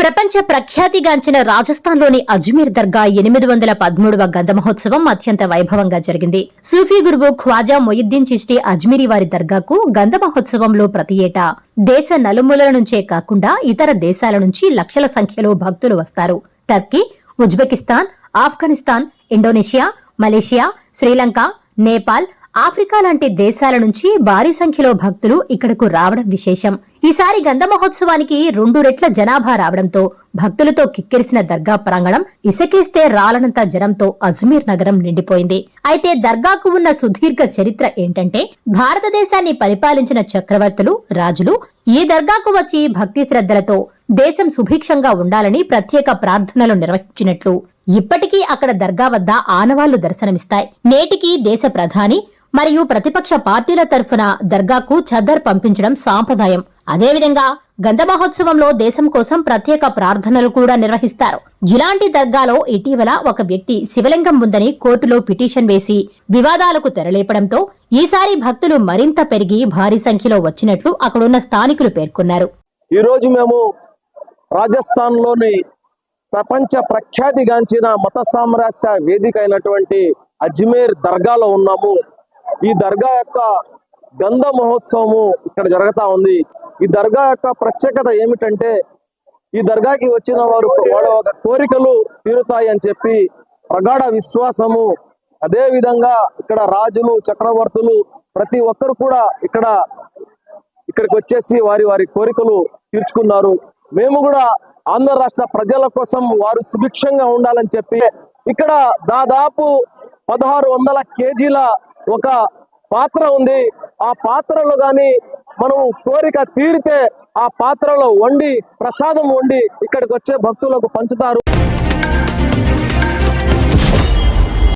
ప్రపంచ ప్రఖ్యాతిగాంచిన రాజస్థాన్లోని అజ్మీర్ దర్గా ఎనిమిది వందల పదమూడవ గంధ మహోత్సవం అత్యంత వైభవంగా జరిగింది. సూఫీ గురువు ఖ్వాజా మొయిద్దీన్ చిష్టి అజ్మీరి వారి దర్గాకు గంధ మహోత్సవంలో ప్రతి ఏటా దేశ నలుమూలల నుంచే కాకుండా ఇతర దేశాల నుంచి లక్షల సంఖ్యలో భక్తులు వస్తారు. Turkey Uzbekistan Afghanistan Indonesia Malaysia Sri Lanka Nepal Africa లాంటి దేశాల నుంచి భారీ సంఖ్యలో భక్తులు ఇక్కడకు రావడం విశేషం. ఈసారి గంధ మహోత్సవానికి రెండు రెట్ల జనాభా రావడంతో భక్తులతో కిక్కిరిసిన దర్గా ప్రాంగణం ఇసకేస్తే రాలనంత జనంతో అజ్మీర్ నగరం నిండిపోయింది. అయితే దర్గాకు ఉన్న సుదీర్ఘ చరిత్ర ఏంటంటే భారతదేశాన్ని పరిపాలించిన చక్రవర్తులు రాజులు ఈ దర్గాకు వచ్చి భక్తి శ్రద్ధలతో దేశం సుభిక్షంగా ఉండాలని ప్రత్యేక ప్రార్థనలు నిర్వహించినట్లు ఇప్పటికీ అక్కడ దర్గా వద్ద ఆనవాళ్ళు దర్శనమిస్తాయి. నేటికి దేశ ప్రధాని మరియు ప్రతిపక్ష పార్టీల తరఫున దర్గాకు చద్దర్ పంపించడం సాంప్రదాయం. అదేవిధంగా గంధ మహోత్సవంలో దేశం కోసం ప్రత్యేక ప్రార్థనలు కూడా నిర్వహిస్తారు. ఇలాంటి దర్గాలో ఇటీవల ఒక వ్యక్తి శివలింగం ఉందని కోర్టులో పిటిషన్ వేసి వివాదాలకు తెరలేపడంతో ఈసారి భక్తులు మరింత పెరిగి భారీ సంఖ్యలో వచ్చినట్లు అక్కడున్న స్థానికులు పేర్కొన్నారు. ఈ రోజు మేము రాజస్థాన్లోని ప్రపంచ ప్రఖ్యాతిగాంచిన మత సామరస్య వేదిక అయినటువంటి అజ్మేర్ దర్గాలో ఉన్నాము. ఈ దర్గా యొక్క గంధ మహోత్సవము ఇక్కడ జరుగుతా ఉంది. ఈ దర్గా యొక్క ప్రత్యేకత ఏమిటంటే ఈ దర్గాకి వచ్చిన వారు వాళ్ళ ఒక కోరికలు తీరుతాయి అని చెప్పి ప్రగాఢ విశ్వాసము. అదే విధంగా ఇక్కడ రాజులు చక్రవర్తులు ప్రతి ఒక్కరు కూడా ఇక్కడ ఇక్కడికి వచ్చేసి వారి వారి కోరికలు తీర్చుకున్నారు. మేము కూడా ఆంధ్ర రాష్ట్ర ప్రజల కోసం వారు సుభిక్షంగా ఉండాలని చెప్పి ఇక్కడ దాదాపు పదహారు వందల కేజీల ఒక పాత్ర ఉంది. ఆ పాత్రలో గాని మనం కోరిక తీరితే ఆ పాత్రలో వండి ప్రసాదం వండి ఇక్కడికి వచ్చే భక్తులకు పంచుతారు.